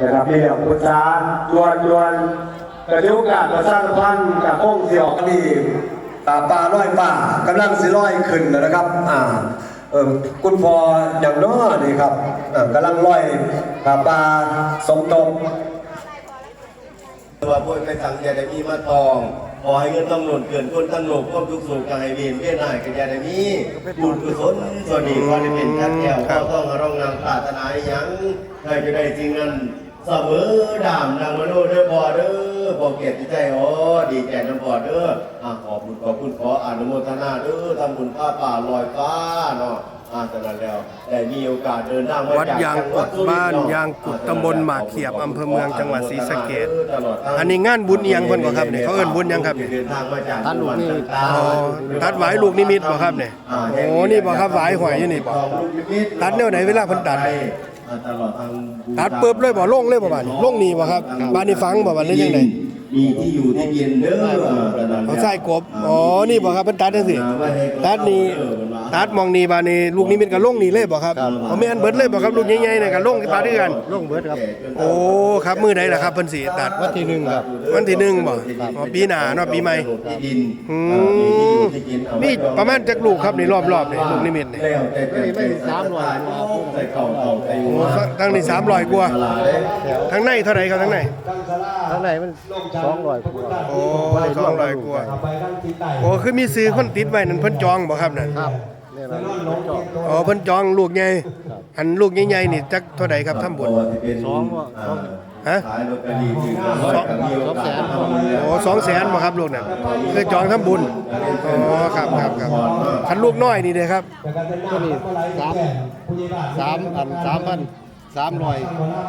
นะครับพี่เหลี่ยมพุทธาจวนจวนกระดิ่งกาดประชาสัมพันธ์กับพงเสียวนี่ตาปลาร้อยป่ากำลังสิร้อยขึ้นแล้วนะครับอ่าเออคุณพออย่างน้อนี่ครับอ่ากำลังร้อยตาปลาสมตกว่าพวกไปสั่งยาได้มีมาตองขอให้เงินต้องหล่นเกินคนตั้งโลกความทุกข์สุขกายเวียนเวียนหายกันยาได้มีบุญกุศลสวัสดีขอได้เป็นชัดแก้วก็ต้องร้องนางปรารถนาหยังให้จะได้จริงนั้น เสมอดามนางมโนเด้อพอเด้อพอเกียรติใจอ๋อดีใจน้ำพอเด้ออะขอบคุณขอบคุณขออนุโมทนาเด้อทำบุญผ้าป่าลอยฟ้าเนาะอ่าจากนั้นแล้วได้มีโอกาสเดินทางมาวัดจากยางจังหกุวัดดสุรินทร์บ้านเะยางกุดตำบลหมากเขียบอำเภอเมืองจังหวัดศรีสะเกษตลดทางอันนี้งานบุญเอียงเพิ่นบ่ครับเนี่ยเขาเอิ้นบุญหยังครับเนี่ย เดินทางมาจากท่านลูกนี่อ๋อตัดหวายลูกนิมิตบ่ครับเนี่ยโอ้นี่บ่ครับหวายหอยอยู่นี่บ่ ตัดแนวไหนเวลาเพิ่นตัด ตลอดทางตัดปึ๊บเลยบ่ลงเลยบ่บาดนี้ลงนี่บ่ครับบาดนี้ฝังบ่บาดนี้จังได มีที่อยู่ที่กินเด้อเอาใส่กบอ๋อนี่บ่ครับเพิ่นตัดจังซี่ตัดนี่ตัดมองนี่บาดนี้ลูกนิมิตก็ลงนี่เลยบ่ครับเอาแม่นเบิดเลยบ่ครับลูกใหญ่ๆเนี่ยก็ลงที่ปลาด้วยกันล่งเบิดครับ โอ้ครับมื้อใดล่ะครับเพิ่นสิตัดวันที่หนึ่งครับวันที่หนึ่งบ่อ๋อปีหน้าเนาะปีใหม่ที่ดินอืมนี่ประมาณจักลูกครับนี่รอบๆนี่ลูกนิมิตนี่แล้วแต่แต่ไม่ไม่สามร้อยใส่เข่าเข่าใส่โอ้หัวทั้งนี้300กว่าทั้งในเท่าไหร่ครับทั้งในข้างในมันสองร้อยกว่าโอ้200กว่าโอ้คือมีซื้อคนติดไว้นั่นเพิ่นจองบ่ครับนั่นครับเนี่ยนะมันจอดอ๋อเพิ่นจองลูกใหญ่อันลูกใหญ่ๆนี่จักเท่าใดครับทำบุญสองว่าสองฮะขายลอตเตอรี่ถึงร้อยกับมีโอกาสทำบุญแล้วโอ้200,000บ่ครับลูกนั่นคือจองทำบุญอ๋อครับครับครับคันลูกน้อยนี่เด้ครับก็นี่สามสามอันสามพัน สามร้อย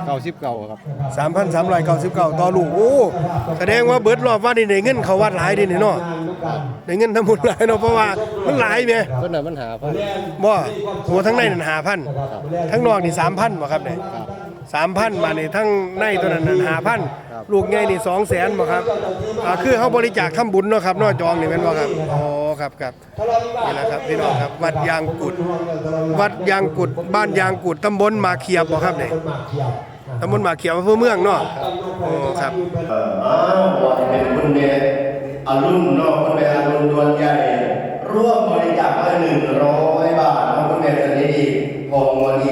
เก้าสิบเก้าครับ3,399 ต่อลูก โอ้ แสดงว่าเบิดรอบว่านี่ได้เงินเข้าวัดหลายเดินี่เนาะได้เงินทำบุญหลายเนาะเพราะว่ามันหลายแหมต้นนั้นมันหาพันบ่โหัวทั้งในนั่น5,000ทั้งนอกนี่3,000บ่ครับเนี่ยครับ3,000บาทนี่ทั้งในตัวนั้นนั่นครับ5,000 ลูกใหญ่นี่200,000บ่ครับอ่าคือเฮาบริจาคทำบุญเนาะครับเนาะจองนี่แม่นบ่ครับอ๋อครับครับนี่แหละครับพี่น้องครับวัดยางกุด วัดยางกุด บ้านยางกุดตำบลมาเขียบบ่ครับเนี่ยตำบลมาเขียบอำเภอเมืองเนาะโอ้ครับ เอ่ออ้าวว่าจะเป็นคุณเนตอรุณเนอกคุณเนตอรุณดวนใหญ่ ร่วมบริจาคให้หนึ่งร้อยบาทเนอกคุณเนตสนิดีพองวันดี